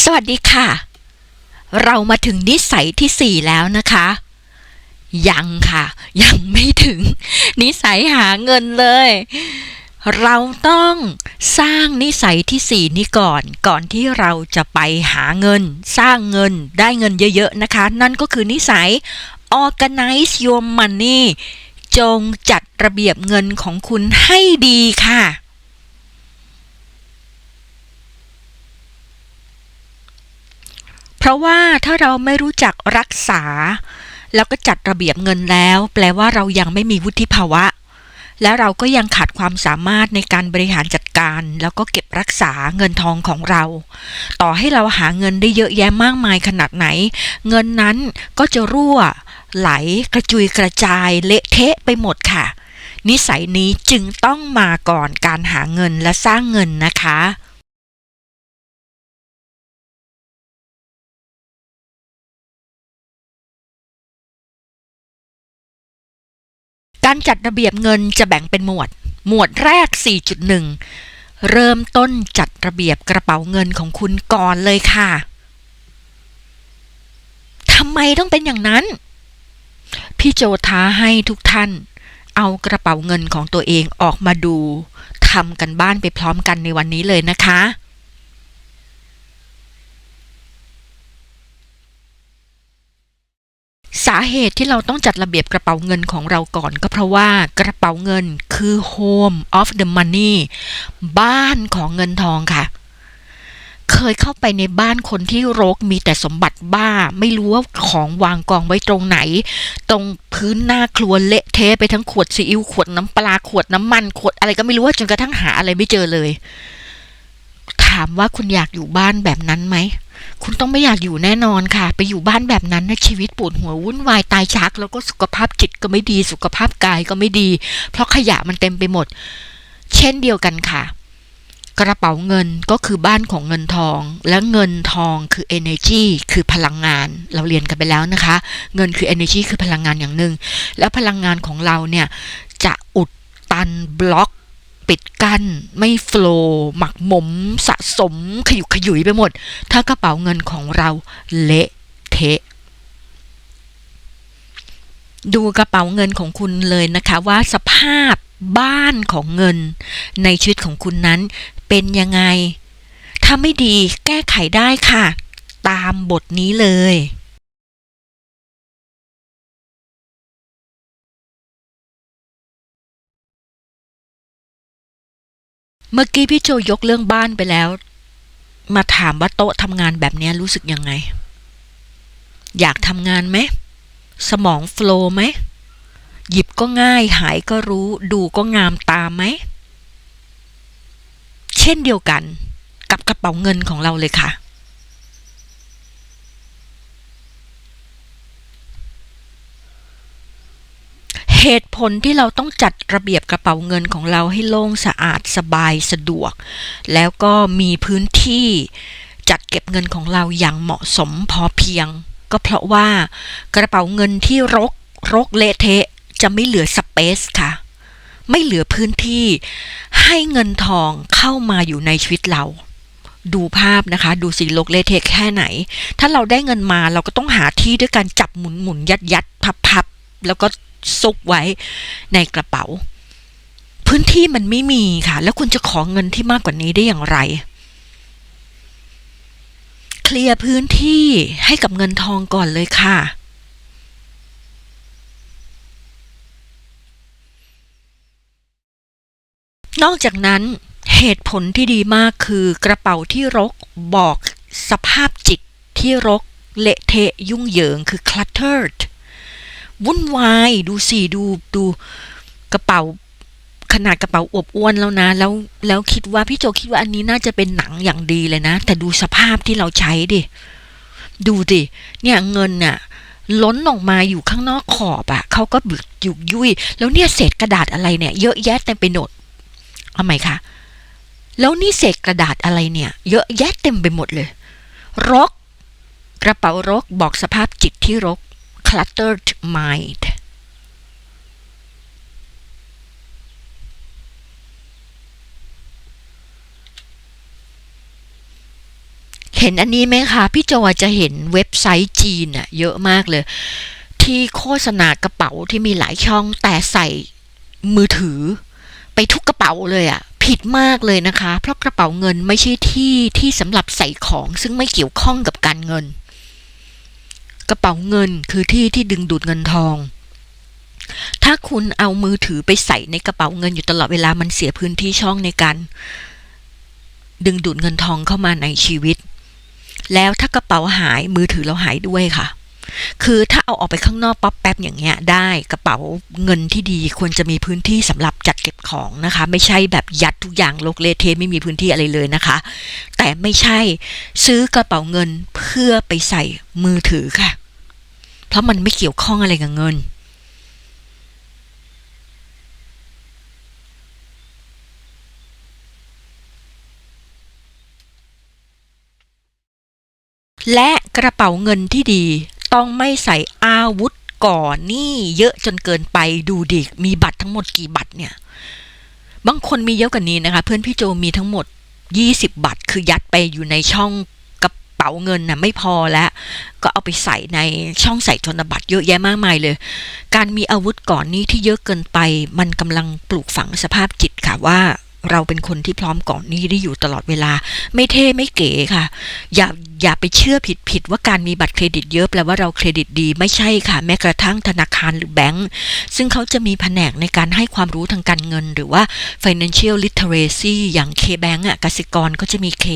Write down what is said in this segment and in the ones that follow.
สวัสดีค่ะ เรามาถึงนิสัยที่สี่แล้วนะคะ ยังค่ะ ยังไม่ถึง นิสัยหาเงินเลย เราต้องสร้างนิสัยที่สี่นี้ก่อน ก่อนที่เราจะไปหาเงิน สร้างเงินได้เงินเยอะๆนะคะ นั่นก็คือนิสัย organize your money จงจัดระเบียบเงินของคุณให้ดีค่ะ เพ ราะว่าถ้าเราไม่รู้จักรักษา แล้วก็จัดระเบียบเงินแล้ว แปลว่าเรายังไม่มีวุฒิภาวะ และเราก็ยังขาดความสามารถในการบริหารจัดการ แล้วก็เก็บรักษาเงินทองของเรา ต่อให้เราหาเงินได้เยอะแยะมากมายขนาดไหน เงินนั้นก็จะรั่ว ไหลกระจุยกระจายเละเทะไปหมดค่ะ นิสัยนี้จึงต้องมาก่อนการหาเงินและสร้างเงินนะคะ การจัดระเบียบเงินจะแบ่งเป็นหมวด หมวดแรก 4.1 เริ่มต้นจัดระเบียบกระเป๋าเงินของคุณก่อนเลยค่ะทำไมต้องเป็นอย่างนั้น พี่โจท้าให้ทุกท่าน เอากระเป๋าเงินของตัวเองออกมาดูทำกันบ้านไปพร้อมกันในวันนี้เลยนะคะ สาเหตุที่เราต้องจัดระเบียบกระเป๋าเงินของเราก่อนก็เพราะว่ากระเป๋าเงินคือ home of the money บ้านของเงินทองค่ะ เคยเข้าไปในบ้านคนที่รกมีแต่สมบัติบ้า ไม่รู้ว่าของวางกองไว้ตรงไหน ตรงพื้นหน้าครัวเละเทะไปทั้งขวดซีอิ๊วขวดน้ำปลาขวดน้ำมันขวดอะไรก็ไม่รู้ว่าจนกระทั่งหาอะไรไม่เจอเลย ถามว่าคุณอยากอยู่บ้านแบบนั้นไหม คุณต้องไม่อยากอยู่แน่นอนค่ะ ไปอยู่บ้านแบบนั้นนะชีวิตปวดหัววุ่นวายตายชัก แล้วก็สุขภาพจิตก็ไม่ดี สุขภาพกายก็ไม่ดี เพราะขยะมันเต็มไปหมด เช่นเดียวกันค่ะ กระเป๋าเงินก็คือบ้านของเงินทอง และเงินทองคือ energy คือพลังงาน เราเรียนกันไปแล้วนะคะ เงินคือ energy คือพลังงานอย่างหนึ่งแล้วพลังงานของเราเนี่ยจะอุดตันบล็อก ปิดกั้น ไม่โฟล์หมักหมม สะสม ขยุกขยุยไปหมด ถ้ากระเป๋าเงินของเราเละเทะดูกระเป๋าเงินของคุณเลยนะคะว่าสภาพบ้านของเงิน ในชีวิตของคุณนั้นเป็นยังไง ถ้าไม่ดีแก้ไขได้ค่ะ ตามบทนี้เลย เมื่อกี้พี่โจยกเรื่องบ้านไปแล้ว มาถามว่าโต๊ะทำงานแบบนี้รู้สึกยังไง อยากทำงานไหม สมองโฟล์ไหม หยิบก็ง่าย หายก็รู้ ดูก็งามตาไหม เช่นเดียวกันกับกระเป๋าเงินของเราเลยค่ะ เหตุผลที่เราต้องจัดระเบียบกระเป๋าเงินของเราให้โล่งสะอาดสบายสะดวก แล้วก็มีพื้นที่จัดเก็บเงินของเราอย่างเหมาะสมพอเพียง ก็เพราะว่ากระเป๋าเงินที่รกรกเละเทะจะไม่เหลือสเปซค่ะ ไม่เหลือพื้นที่ให้เงินทองเข้ามาอยู่ในชีวิตเรา ดูภาพนะคะ ดูสิโลกเละเทะแค่ไหน ถ้าเราได้เงินมาเราก็ต้องหาที่ด้วยการจับหมุนหมุนยัดยัดพับพับแล้วก็ ซุกไว้ในกระเป๋า พื้นที่มันไม่มีค่ะ แล้วคุณจะขอเงินที่มากกว่านี้ได้อย่างไร เคลียร์พื้นที่ให้กับเงินทองก่อนเลยค่ะนอกจากนั้นเหตุผลที่ดีมากคือกระเป๋าที่รกบอกสภาพจิตที่รกเละเทะยุ่งเหยิงคือ cluttered วุ่นวายดูสิดูดูกระเป๋าขนาดกระเป๋าอวบอ้วนแล้วนะ แล้วแล้วคิดว่าพี่โจคิดว่าอันนี้น่าจะเป็นหนังอย่างดีเลยนะ แต่ดูสภาพที่เราใช้ดิ ดูดิ เนี่ยเงินน่ะ ล้นออกมาอยู่ข้างนอกขอบอะ่ะเขาก็บึกยุกยุยแล้วเนี่ยเศษกระดาษอะไรเนี่ย เยอะแยะเต็มไปหมดเอาไหมคะแล้วนี่เศษกระดาษอะไรเนี่ย เยอะแยะเต็มไปหมดเลย รก กระเป๋ารกบอกสภาพจิตที่รก cluttered mind เห็นอันนี้ไหมคะ พี่โจจะเห็นเว็บไซต์จีนอะเยอะมากเลย ที่โฆษณากระเป๋าที่มีหลายช่องแต่ใส่มือถือ ไปทุกกระเป๋าเลยอะผิดมากเลยนะคะ เพราะกระเป๋าเงินไม่ใช่ที่ที่สำหรับใส่ของซึ่งไม่เกี่ยวข้องกับการเงิน ระเป๋าเงินคือที่ที่ดึงดูดเงินทอง ถ้าคุณเอามือถือไปใส่ในกระเป๋าเงินอยู่ตลอดเวลามันเสียพื้นที่ช่องในการดึงดูดเงินทองเข้ามาในชีวิต แล้วถ้ากระเป๋าหายมือถือเราหายด้วยค่ะ คือถ้าเอาออกไปข้างนอกป๊อปแป๊บอย่างเงี้ยได้กระเป๋าเงินที่ดีควรจะมีพื้นที่สำหรับจัดเก็บของนะคะ ไม่ใช่แบบยัดทุกอย่างโลกเลเทไม่มีพื้นที่อะไรเลยนะคะ แต่ไม่ใช่ซื้อกระเป๋าเงินเพื่อไปใส่มือถือค่ะ เพราะมันไม่เกี่ยวข้องอะไรกับเงิน และกระเป๋าเงินที่ดีต้องไม่ใส่อาวุธก่อนนี่เยอะจนเกินไปดูดิมีบัตรทั้งหมดกี่บัตรเนี่ย บางคนมีเยอะกว่านี้นะคะ เพื่อนพี่โจมีทั้งหมด 20 บัตรคือยัดไปอยู่ในช่อง ป๋าเงินนะไม่พอแล้ว ก็เอาไปใส่ในช่องใส่ธนบัตรเยอะแยะมากมายเลย การมีอาวุธก่อนนี้ที่เยอะเกินไป มันกำลังปลูกฝังสภาพจิตค่ะว่าเราเป็นคนที่พร้อมก่อนนี้ได้อยู่ตลอดเวลา ไม่เท่ไม่เก๋ค่ะ อย่าอย่าไปเชื่อผิดผิดว่าการมีบัตรเครดิตเยอะแปลว่าเราเครดิตดีไม่ใช่ค่ะ แม้กระทั่งธนาคารหรือแบงก์ซึ่งเขาจะมีแผนกในการให้ความรู้ทางการเงิน หรือว่า financial literacy อย่าง K-Bank อะกสิกรก็จะมี K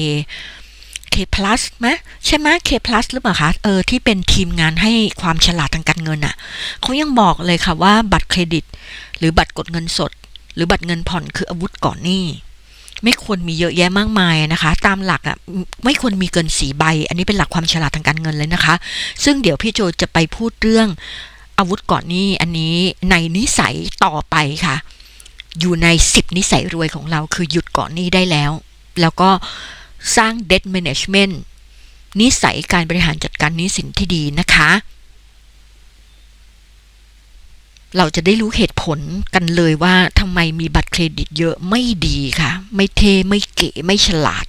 K plus ไหมใช่ไหม K plus หรือเปล่าคะ เออ ที่เป็นทีมงานให้ความฉลาดทางการเงินอะเขายังบอกเลยค่ะว่าบัตรเครดิต หรือบัตรกดเงินสด หรือบัตรเงินผ่อนคืออาวุธก่อนหนี้ไม่ควรมีเยอะแยะมากมายนะคะ ตามหลักอะไม่ควรมีเกินสีใบ อันนี้เป็นหลักความฉลาดทางการเงินเลยนะคะ ซึ่งเดี๋ยวพี่โจจะไปพูดเรื่องอาวุธก่อนหนี้อันนี้ในนิสัยต่อไปค่ะ อยู่ใน 10 นิสัยรวยของเราคือหยุดก่อนหนี้ได้แล้ว แล้วก็ สร้าง debt management นิสัยการบริหารจัดการนี้สินที่ดีนะคะ เราจะได้รู้เหตุผลกันเลยว่าทำไมมีบัตรเครดิตเยอะไม่ดีค่ะ ไม่เท่ไม่เก๋ไม่ฉลาด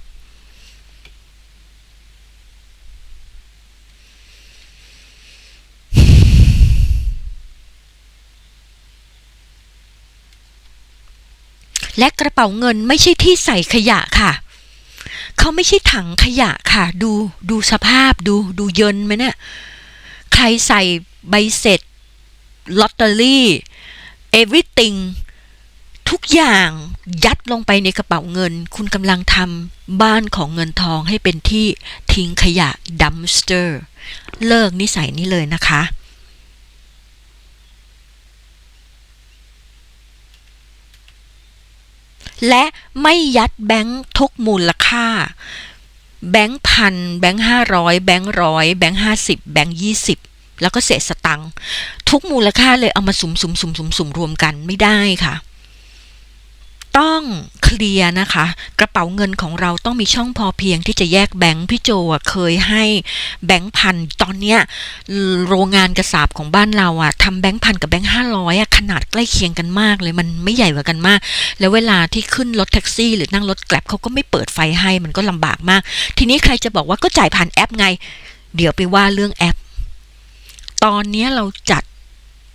และกระเป๋าเงินไม่ใช่ที่ใส่ขยะค่ะ เขาไม่ใช่ถังขยะค่ะ ดูดูสภาพดูดูเยินไหมเนี่ยใครใส่ใบเสร็จลอตเตอรี่ everything ทุกอย่างยัดลงไปในกระเป๋าเงิน คุณกำลังทำบ้านของเงินทองให้เป็นที่ทิ้งขยะ dumpster เลิกนิสัยนี้เลยนะคะ และไม่ยัดแบงค์ทุกมูลค่า แบงค์พันแบงค์ห้าร้อยแบงค์ร้อยแบงค์ห้าสิบแบงค์ยี่สิบแล้วก็เศษสตังค์ทุกมูลค่าเลยเอามาสุมสุมสุมสุมสุมรวมกันไม่ได้ค่ะ ต้องเคลียร์นะคะ กระเป๋าเงินของเราต้องมีช่องพอเพียงที่จะแยกแบงค์พี่โจเคยให้แบงค์พันตอนเนี้ยโรงงานกระสาบของบ้านเราอะทำแบงค์พันกับแบงค์ห้าร้อยอะขนาดใกล้เคียงกันมากเลยมันไม่ใหญ่กว่ากันมาก แล้วเวลาที่ขึ้นรถแท็กซี่ หรือนั่งรถแกร็บเขาก็ไม่เปิดไฟให้มันก็ลำบากมาก ทีนี้ใครจะบอกว่าก็จ่ายผ่านแอปไง เดี๋ยวไปว่าเรื่องแอป ตอนนี้เราจัด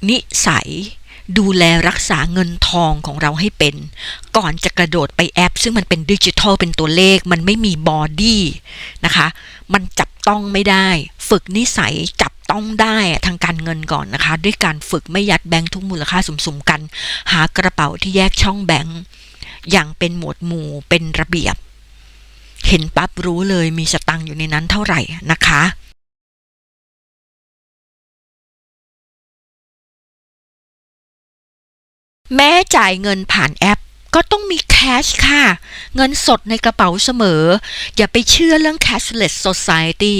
นิสัย ดูแลรักษาเงินทองของเราให้เป็น ก่อนจะกระโดดไปแอป ซึ่งมันเป็นดิจิทัลเป็นตัวเลข มันไม่มีบอดี้นะคะ มันจับต้องไม่ได้ ฝึกนิสัยจับต้องได้ทางการเงินก่อนนะคะ ด้วยการฝึกไม่ยัดแบงค์ทุกมูลค่าสุ่มๆกัน หากระเป๋าที่แยกช่องแบงค์อย่างเป็นหมวดหมู่เป็นระเบียบ เห็นปั๊บรู้เลยมีสตังค์อยู่ในนั้นเท่าไหร่นะคะ แม้จ่ายเงินผ่านแอป ก็ต้องมีแคชค่ะ เงินสดในกระเป๋าเสมอ อย่าไปเชื่อเรื่อง cashless society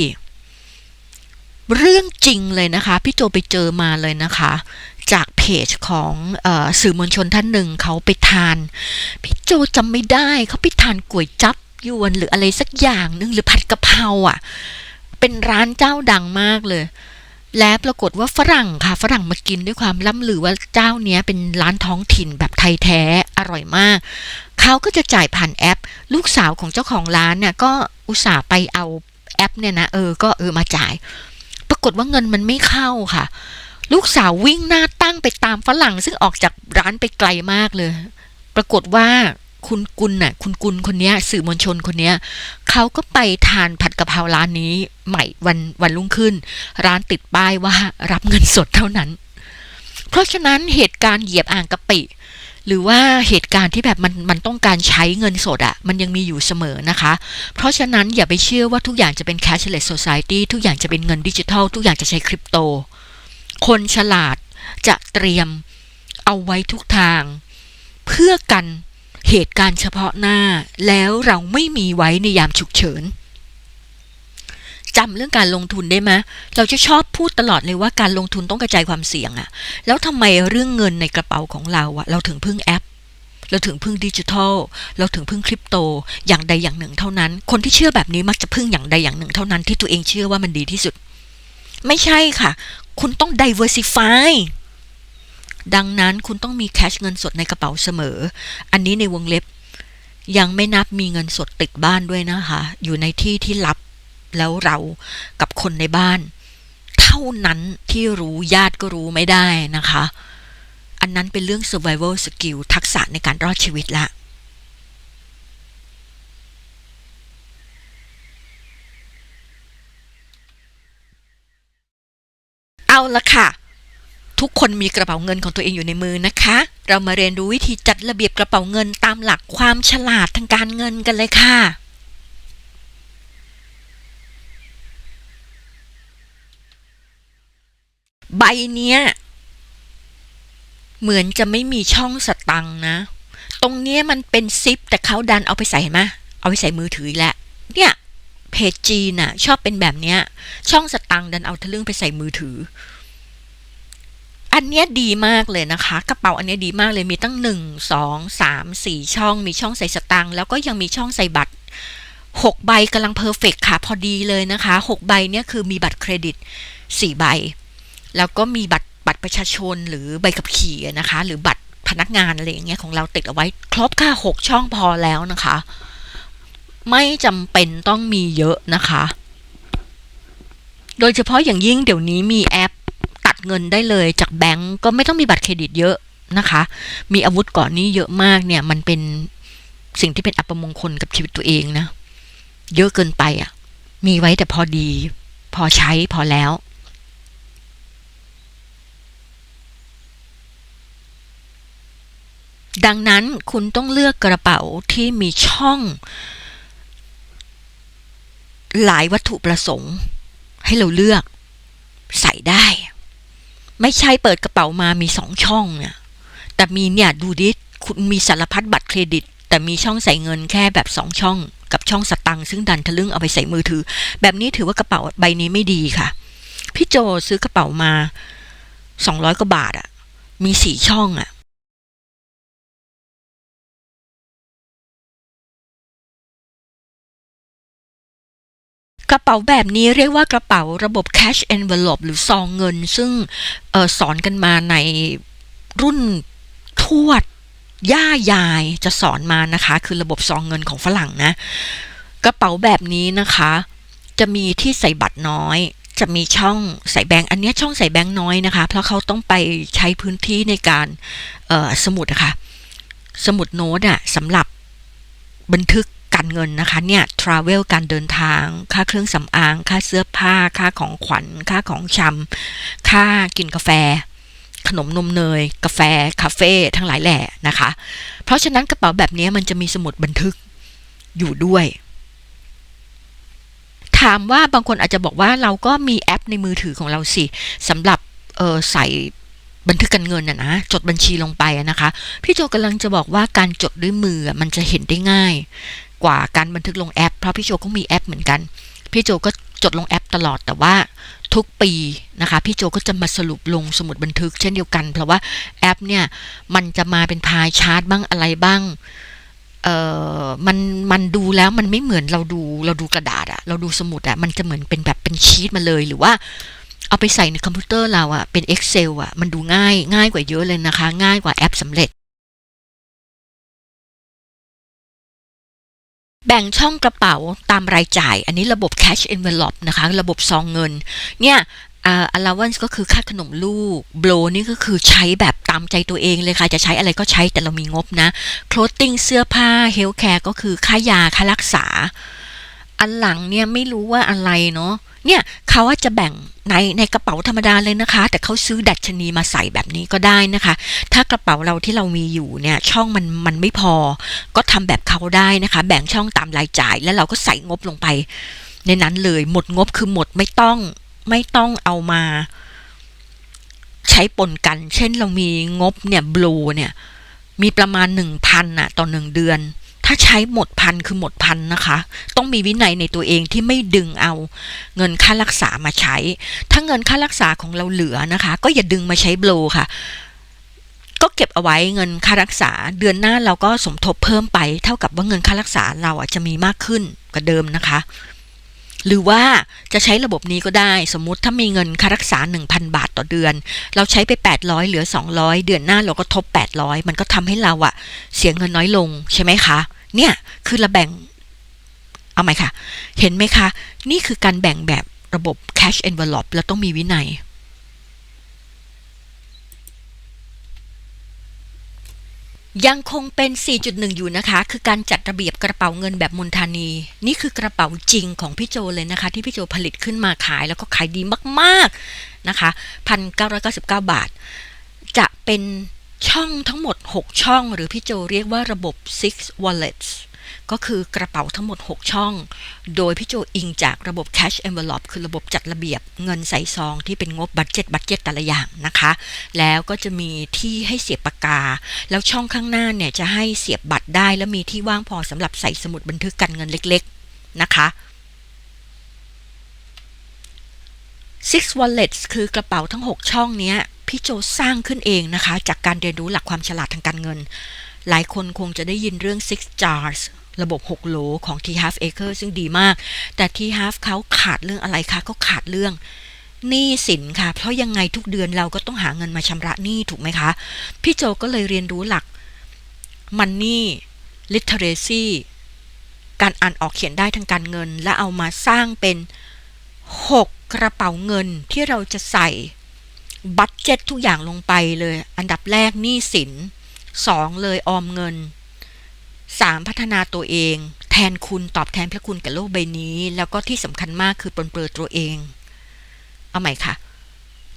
เรื่องจริงเลยนะคะ พี่โจไปเจอมาเลยนะคะ จากเพจของอสื่อมวลชนท่านหนึ่งเขาไปทาน พี่โจจำไม่ได้เขาไปทานก๋วยจับยวนหรืออะไรสักอย่างหนึงหรือผัดกะเพราอะ เป็นร้านเจ้าดังมากเลย และปรากฏว่าฝรั่งค่ะฝรั่งมากินด้วยความล่ำลือว่าเจ้าเนี้ยเป็นร้านท้องถิ่นแบบไทยแท้อร่อยมาก เขาก็จะจ่ายผ่านแอป ลูกสาวของเจ้าของร้านเนี่ยก็อุตส่าห์ไปเอาแอปเนี่ยนะเออก็เออมาจ่าย ปรากฏว่าเงินมันไม่เข้าค่ะ ลูกสาววิ่งหน้าตั้งไปตามฝรั่ง ซึ่งออกจากร้านไปไกลมากเลย ปรากฏว่าคุณกุลน่ะคุณกุลคนนี้สื่อมวลชนคนนี้ เขาก็ไปทานผัดกะเพราร้านนี้ใหม่วันวันรุ่งขึ้น ร้านติดป้ายว่ารับเงินสดเท่านั้น เพราะฉะนั้นเหตุการณ์เหยียบอ่างกะปิ หรือว่าเหตุการณ์ที่แบบมันมันต้องการใช้เงินสดอะมันยังมีอยู่เสมอนะคะ เพราะฉะนั้นอย่าไปเชื่อว่าทุกอย่างจะเป็น cashless society ทุกอย่างจะเป็นเงินดิจิทัล ทุกอย่างจะใช้คริปโต คนฉลาดจะเตรียมเอาไว้ทุกทาง เพื่อกัน เหตุการณ์เฉพาะหน้าแล้วเราไม่มีไว้ในยามฉุกเฉินจำเรื่องการลงทุนได้ไหมเราจะชอบพูดตลอดเลยว่าการลงทุนต้องกระจายความเสี่ยงอะแล้วทำไมเรื่องเงินในกระเป๋าของเราอะเราถึงพึ่งแอป เราถึงพึ่งดิจิทัล เราถึงพึ่งคริปโต อย่างใดอย่างหนึ่งเท่านั้น คนที่เชื่อแบบนี้มักจะพึ่งอย่างใดอย่างหนึ่งเท่านั้นที่ตัวเองเชื่อว่ามันดีที่สุด ไม่ใช่ค่ะ คุณต้อง diversify ดังนั้นคุณต้องมีแคชเงินสดในกระเป๋าเสมอ อันนี้ในวงเล็บ ยังไม่นับมีเงินสดติดบ้านด้วยนะคะ อยู่ในที่ที่ลับแล้วเรากับคนในบ้าน เท่านั้นที่รู้ญาติก็รู้ไม่ได้นะคะ อันนั้นเป็นเรื่อง survival skill ทักษะในการรอดชีวิตละเอาละค่ะ ทุกคนมีกระเป๋าเงินของตัวเองอยู่ในมือนะคะ เรามาเรียนรู้วิธีจัดระเบียบกระเป๋าเงินตามหลักความฉลาดทางการเงินกันเลยค่ะ ใบเนี้ย เหมือนจะไม่มีช่องสตังนะ ตรงเนี้ยมันเป็นซิป แต่เขาดันเอาไปใส่เห็นไหมเอาไปใส่มือถืออีกแล้วเนี่ยเพจจีนน่ะชอบเป็นแบบเนี้ยช่องสตังดันเอาทะลึ่งไปใส่มือถือ อันเนี้ยดีมากเลยนะคะ กระเป๋าอันเนี้ยดีมากเลยมีตั้งหนึ่งสองสามสี่ช่อง มีช่องใส่สตังค์แล้วก็ยังมีช่องใส่บัตรหกใบกำลังเพอร์เฟกค่ะ พอดีเลยนะคะหกใบเนี่ยคือมีบัตรเครดิตสี่ใบ แล้วก็มีบัตรบัตรประชาชนหรือใบขับขี่นะคะ หรือบัตรพนักงานอะไรอย่างเงี้ยของเราติดเอาไว้ ครบค่ะหกช่องพอแล้วนะคะ ไม่จำเป็นต้องมีเยอะนะคะ โดยเฉพาะอย่างยิ่งเดี๋ยวนี้มีแอป เงินได้เลยจากแบงก์ก็ไม่ต้องมีบัตรเครดิตเยอะนะคะ มีอาวุธก่อนนี้เยอะมากเนี่ย มันเป็นสิ่งที่เป็นอัปมงคลกับชีวิตตัวเองนะ เยอะเกินไปอะ มีไว้แต่พอดี พอใช้พอแล้วดังนั้นคุณต้องเลือกกระเป๋าที่มีช่อง หลายวัตถุประสงค์ ให้เราเลือกใส่ได้ ไม่ใช่เปิดกระเป๋ามามีสองช่องเนี่ยแต่มีเนี่ยดูดิคุณมีสารพัดบัตรเครดิต แต่มีช่องใส่เงินแค่แบบสองช่อง กับช่องสตังค์ซึ่งดันทะลึ่งเอาไปใส่มือถือ แบบนี้ถือว่ากระเป๋าใบนี้ไม่ดีค่ะ พี่โจซื้อกระเป๋ามาสองร้อยกว่าบาทอะมีสี่ช่องอะ กระเป๋าแบบนี้เรียกว่ากระเป๋าระบบ cash envelope หรือซองเงิน ซึ่งออสอนกันมาในรุ่นทวด ย่ายายจะสอนมานะคะ คือระบบซองเงินของฝรั่งนะ กระเป๋าแบบนี้นะคะ จะมีที่ใส่บัตรน้อย จะมีช่องใส่แบงค์อันนี้ช่องใส่แบงค์น้อยนะคะ เพราะเขาต้องไปใช้พื้นที่ในการสมุดอะคะ่ะสมุดโน้ตอะสำหรับบันทึก การเงินนะคะเนี่ยทราเวลการเดินทาง ค่าเครื่องสำอาง ค่าเสื้อผ้า ค่าของขวัญ ค่าของชำค่ากินกาแฟ ขนมนมเนย กาแฟ คาเฟ่ทั้งหลายแหล่นะคะ เพราะฉะนั้นกระเป๋าแบบนี้มันจะมีสมุดบันทึกอยู่ด้วย ถามว่าบางคนอาจจะบอกว่าเราก็มีแอปในมือถือของเราสิสำหรับออใส่บันทึกการเงินน่ะนะจดบัญชีลงไปนะคะ พี่โจกำลังจะบอกว่าการจดด้วยมือมันจะเห็นได้ง่าย กว่าการบันทึกลงแอป เพราะพี่โจก็มีแอปเหมือนกัน พี่โจก็จดลงแอปตลอดแต่ว่าทุกปีนะคะพี่โจก็จะมาสรุปลงสมุดบันทึกเช่นเดียวกัน เพราะว่าแอปเนี่ยมันจะมาเป็นพายชาร์ตบ้างอะไรบ้างเอ่อมันมันดูแล้วมันไม่เหมือนเราดูเราดูกระดาษอะเราดูสมุดอะมันจะเหมือนเป็นแบบเป็นชีตมาเลยหรือว่าเอาไปใส่ในคอมพิวเตอร์เราอะเป็น Excel อะมันดูง่ายง่ายกว่าเยอะเลยนะคะ ง่ายกว่าแอปสำเร็จ แบ่งช่องกระเป๋าตามรายจ่าย อันนี้ระบบ cash envelope นะคะ ระบบซองเงิน เนี่ยอ่า allowance ก็คือค่าขนมลูก blow นี่ก็คือใช้แบบตามใจตัวเองเลยค่ะ จะใช้อะไรก็ใช้แต่เรามีงบนะ clothing เสื้อผ้า healthcare ก็คือค่ายา ค่ารักษา อันหลังเนี่ยไม่รู้ว่าอะไรเนาะเนี่ยเขาว่าจะแบ่งในในกระเป๋าธรรมดาเลยนะคะ แต่เขาซื้อดัชนีมาใส่แบบนี้ก็ได้นะคะ ถ้ากระเป๋าเราที่เรามีอยู่เนี่ยช่องมันมันไม่พอ ก็ทำแบบเขาได้นะคะ แบ่งช่องตามรายจ่าย แล้วเราก็ใส่งบลงไป ในนั้นเลยหมดงบคือหมดไม่ต้องไม่ต้องเอามา ใช้ปนกัน เช่นเรามีงบเนี่ยบลูเนี่ยมีประมาณหนึ่งพันอะต่อหนึ่งเดือน ถ้าใช้หมดพันคือหมดพันนะคะ ต้องมีวินัยในตัวเองที่ไม่ดึงเอาเงินค่ารักษามาใช้ ถ้าเงินค่ารักษาของเราเหลือนะคะ ก็อย่าดึงมาใช้บลูค่ะ ก็เก็บเอาไว้เงินค่ารักษา เดือนหน้าเราก็สมทบเพิ่มไป เท่ากับว่าเงินค่ารักษาเราอะจะมีมากขึ้นกว่าเดิมนะคะ หรือว่าจะใช้ระบบนี้ก็ได้ สมมุติถ้ามีเงินค่ารักษา 1,000 บาทต่อเดือน เราใช้ไป 800 เหลือ 200 เดือนหน้าเราก็ทบ 800 มันก็ทำให้เราอะเสียเงินน้อยลงใช่ไหมคะ เนี่ยคือระแบ่ง เอาไหมคะ เห็นไหมคะ นี่คือการแบ่งแบบระบบ cash envelope แล้วต้องมีวินัย ยังคงเป็น 4.1 อยู่นะคะ คือการจัดระเบียบกระเป๋าเงินแบบมนทานี นี่คือกระเป๋าจริงของพี่โจเลยนะคะ ที่พี่โจผลิตขึ้นมาขายแล้วก็ขายดีมากๆนะคะ 1,999 บาท จะเป็นช่องทั้งหมด 6 ช่อง หรือพี่โจเรียกว่าระบบ six wallets ก็คือกระเป๋าทั้งหมด 6 ช่อง โดยพี่โจอิงจากระบบ cash envelope คือระบบจัดระเบียบเงินใส่ซองที่เป็นงบบัตเจ็ตบัตเจ็ตแต่ละอย่างนะคะ แล้วก็จะมีที่ให้เสียบปากกา แล้วช่องข้างหน้าเนี่ยจะให้เสียบบัตรได้ แล้วมีที่ว่างพอสำหรับใส่สมุดบันทึกการเงินเล็กๆนะคะ Six Wallets คือกระเป๋าทั้ง 6 ช่องนี้พี่โจสร้างขึ้นเองนะคะ จากการเรียนรู้หลักความฉลาดทางการเงิน หลายคนคงจะได้ยินเรื่อง Six Jars ระบบ 6 โหลของ T Half Acre ซึ่งดีมาก แต่ T Half เขาขาดเรื่องอะไรคะก็ขาดเรื่องหนี้สินค่ะ เพราะยังไงทุกเดือนเราก็ต้องหาเงินมาชำระหนี้ถูกไหมคะ พี่โจก็เลยเรียนรู้หลัก Money Literacy การอ่านออกเขียนได้ทางการเงิน และเอามาสร้างเป็น 6 กระเป๋าเงินที่เราจะใส่บัตเจ็ตทุกอย่างลงไปเลย อันดับแรกหนี้สิน 2 เลยออมเงิน 3. พัฒนาตัวเอง แทนคุณตอบแทนพระคุณกับโลกใบนี้ แล้วก็ที่สำคัญมากคือปลนเปลือตัวเอง เอาใหม่ค่ะ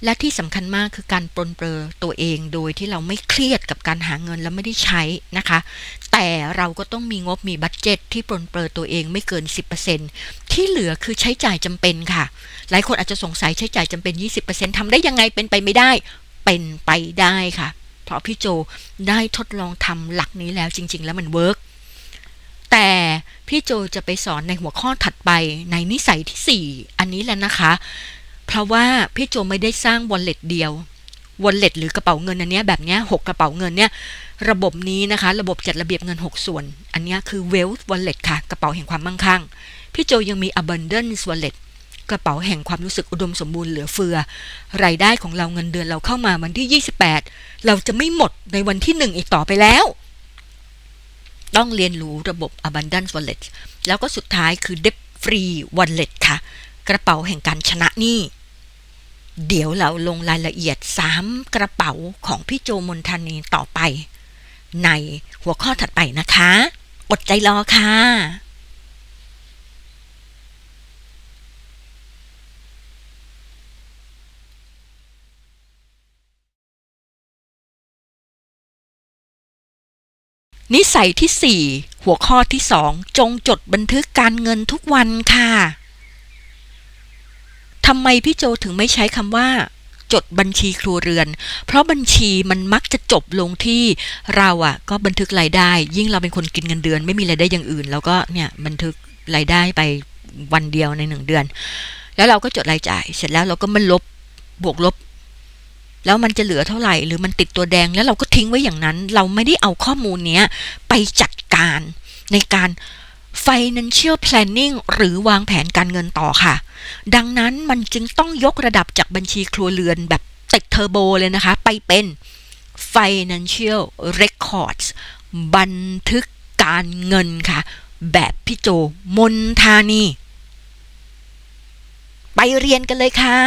และที่สำคัญมากคือการปลนเปลือตัวเองโดยที่เราไม่เครียดกับการหาเงินแล้วไม่ได้ใช้นะคะ แต่เราก็ต้องมีงบมีบัตเจ็ตที่ปลนเปลือตัวเองไม่เกิน 10%ที่เหลือคือใช้จ่ายจำเป็นค่ะ หลายคนอาจจะสงสัยใช้จ่ายจำเป็น 20%ทำได้ยังไงเป็นไปไม่ได้ เป็นไปได้ค่ะ เพราะพี่โจได้ทดลองทำหลักนี้แล้วจริง ๆ แล้วมันเวิร์กแต่พี่โจจะไปสอนในหัวข้อถัดไปในนิสัยที่ 4 อันนี้แหละนะคะ เพราะว่าพี่โจไม่ได้สร้างวอลเล็ตเดียววอลเล็ตหรือกระเป๋าเงินอันนี้แบบนี้หกกระเป๋าเงินเนี่ยระบบนี้นะคะ ระบบจัดระเบียบเงิน 6 ส่วน อันนี้คือ wealth wallet ค่ะ กระเป๋าแห่งความมั่งคั่ง พี่โจยังมี abundance wallet กระเป๋าแห่งความรู้สึกอุดมสมบูรณ์เหลือเฟือ รายได้ของเราเงินเดือนเราเข้ามาวันที่ 28 เราจะไม่หมดในวันที่1อีกต่อไปแล้ว ต้องเรียนรู้ระบบ abundance wallet แล้วก็สุดท้ายคือ debt free wallet ค่ะ กระเป๋าแห่งการชนะหนี้เดี๋ยวเราลงรายละเอียด 3 กระเป๋าของพี่โจมนทานีต่อไป ในหัวข้อถัดไปนะคะ อดใจรอค่ะ นิสัยที่ 4 หัวข้อที่ 2 จงจดบันทึกการเงินทุกวันค่ะทำไมพี่โจถึงไม่ใช้คำว่า จดบัญชีครัวเรือน เพราะบัญชีมันมักจะจบลงที่เราอะก็บันทึกรายได้ ยิ่งเราเป็นคนกินเงินเดือน ไม่มีรายได้อย่างอื่น แล้วก็เนี่ยบันทึกรายได้ไปวันเดียวในหนึ่งเดือน แล้วเราก็จดรายจ่าย เสร็จแล้วเราก็มาลบบวกลบ แล้วมันจะเหลือเท่าไหร่ หรือมันติดตัวแดงแล้วเราก็ทิ้งไว้อย่างนั้น เราไม่ได้เอาข้อมูลเนี้ยไปจัดการในการ financial planning หรือวางแผนการเงินต่อค่ะ ดังนั้นมันจึงต้องยกระดับจากบัญชีครัวเรือนแบบติดเทอร์โบเลยนะคะ ไปเป็น financial records บันทึกการเงินค่ะ แบบพี่โจมนทานี ไปเรียนกันเลยค่ะ